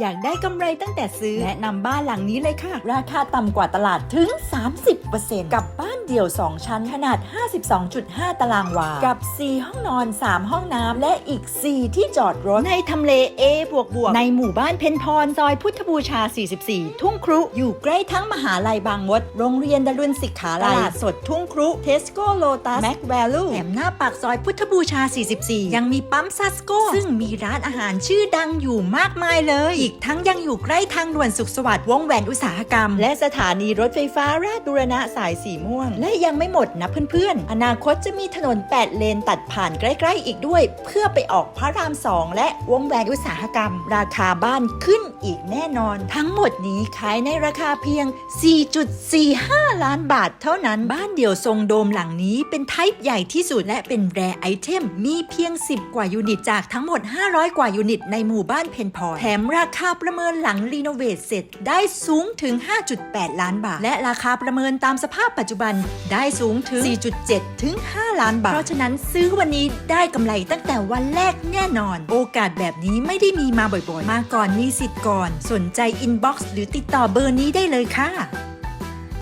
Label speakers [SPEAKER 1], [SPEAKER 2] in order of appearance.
[SPEAKER 1] อยากได้กำไรตั้งแต่ซื้อ แนะนำบ้านหลังนี้เลยค่ะ ราคาต่ำกว่าตลาดถึง 30%กับบ้าน เดี่ยว 2 ชั้นขนาด 52.5 ตารางวา กับ 4 ห้องนอน 3 ห้องน้ำและอีก 4 ที่จอดรถ ในทำเล A บวกบวกในหมู่บ้านเพนพร ซอยพุทธบูชา 44 ทุ่งครุ อยู่ใกล้ทั้งมหาลัยบางมด โรงเรียนดารุนศิกขาลัยตลาดสดทุ่งครุเทสโก้โลตัสแม็กแวลูแถมหน้าปากซอยพุทธบูชา 44 ยังมีปั๊มซัสโกซึ่งมีร้านอาหารชื่อดังอยู่มากมายเลย อีกทั้งยังอยู่ใกล้ทางด่วนสุขสวัสดิ์วงแหวนอุตสาหกรรม และสถานีรถไฟฟ้าราชบุรณะสายสีม่วงและยังไม่หมดนะเพื่อนๆ อนาคตจะมีถนน 8 เลนตัดผ่านใกล้ๆอีกด้วย เพื่อไปออกพระรามสองและวงแหวนอุตสาหกรรม ราคาบ้านขึ้นอีกแน่นอน ทั้งหมดนี้ขายในราคาเพียง 4.45 ล้านบาท เท่านั้นบ้านเดี่ยวทรงโดมหลังนี้เป็นไทป์ใหญ่ที่สุดและเป็นแรไอเทมมีเพียง 10 กว่ายูนิตจากทั้งหมด 500 กว่ายูนิตในหมู่บ้านเพนพอแถมราคาประเมินหลังรีโนเวทเสร็จได้สูงถึง 5.8 ล้านบาท และราคาประเมินตามสภาพปัจจุบันได้สูงถึง 4.7 ถึง 5 ล้านบาท เพราะฉะนั้นซื้อวันนี้ได้กำไรตั้งแต่วันแรกแน่นอน โอกาสแบบนี้ไม่ได้มีมาบ่อยๆ มาก่อนมีสิทธิ์ก่อน สนใจอินบ็อกซ์หรือติดต่อเบอร์นี้ได้เลยค่ะ